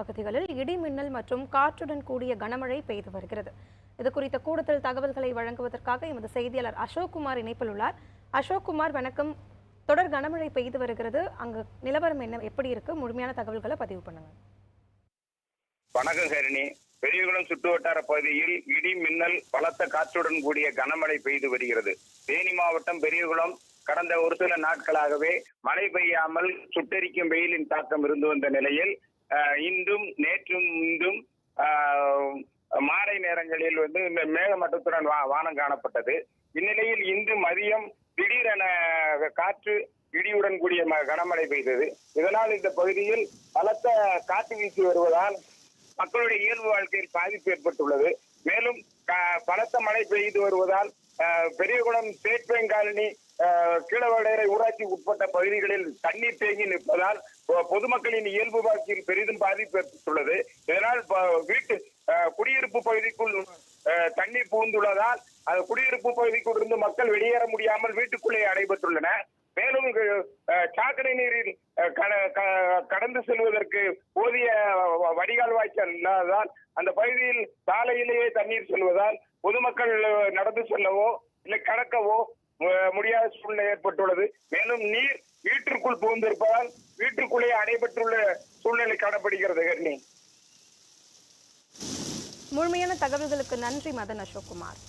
பகுதிகளில் இடி மின்னல் மற்றும் காற்றுடன் கூடிய கனமழை பெய்து வருகிறது. இது குறித்த கூடுதல் தகவல்களை வழங்குவதற்காக எமது செய்தியாளர் அசோக்குமார் இணைப்பில் உள்ளார். அசோக்குமார் வணக்கம். தொடர் கனமழை பெய்து வருகிறது. அங்கு நிலவரம் என்ன எப்படி இருக்கு? முழுமையான தகவல்களை பதிவு பண்ணுங்க. வணக்கம் ஹரிணி பெரியகுளம் சுற்றுவட்டார பகுதியில் இடி மின்னல் பலத்த காற்றுடன் கூடிய கனமழை பெய்து வருகிறது. தேனி மாவட்டம் பெரியகுளம். கடந்த ஒரு சில நாட்களாகவே மழை பெய்யாமல் சுட்டெரிக்கும் வெயிலின் தாக்கம் இருந்து வந்த நிலையில் இன்றும் நேற்றும் இன்றும் மாலை நேரங்களில் வந்து இந்த மேகமட்டத்துடன் வா- வானம் காணப்பட்டது. இந்நிலையில் இன்று மதியம் திடீரென காற்று இடியுடன் கூடிய ம- கனமழை பெய்தது. இதனால் இந்த பகுதியில் பலத்த காற்று வீசி வருவதால் மக்களுடைய இயல்பு வாழ்க்கையில் பாதிப்பு ஏற்பட்டுள்ளது. மேலும் க- பலத்த மழை பெய்து வருவதால் Periyakulam state bank colony Keezhavadaiyarai ஊராட்சி உட்பட்ட பகுதிகளில் தண்ணீர் தேங்கி நிற்பதால் பொதுமக்களின் இயல்பு வாழ்க்கையில் பெரிதும் பாதிப்பு இதனால் வீட்டு குடியிருப்பு பகுதிக்குள் தண்ணீர் புகுந்துள்ளதால் அது குடியிருப்பு பகுதிக்குள் இருந்து மக்கள் வெளியேற முடியாமல் வீட்டுக்குள்ளே அடைபட்டுள்ளன. மேலும் சாக்கடை நீரில் கட- க- கடந்து செல்வதற்கு போதிய வடிகால் வாய்க்கால் இல்லாததால் அந்த பகுதியில் சாலையிலேயே தண்ணீர் செல்வதால் பொதுமக்கள் நடந்து செல்லவோ இல்லை கடக்கவோ முடியாத சூழ்நிலை ஏற்பட்டுள்ளது. மேலும் நீர் வீட்டிற்குள் புகுந்திருப்பதால் வீட்டுக்குள்ளே அடைபட்டுள்ள சூழ்நிலை காணப்படுகிறது ஹர்னி முழுமையான தகவல்களுக்கு நன்றி மதன் அசோக்குமார்.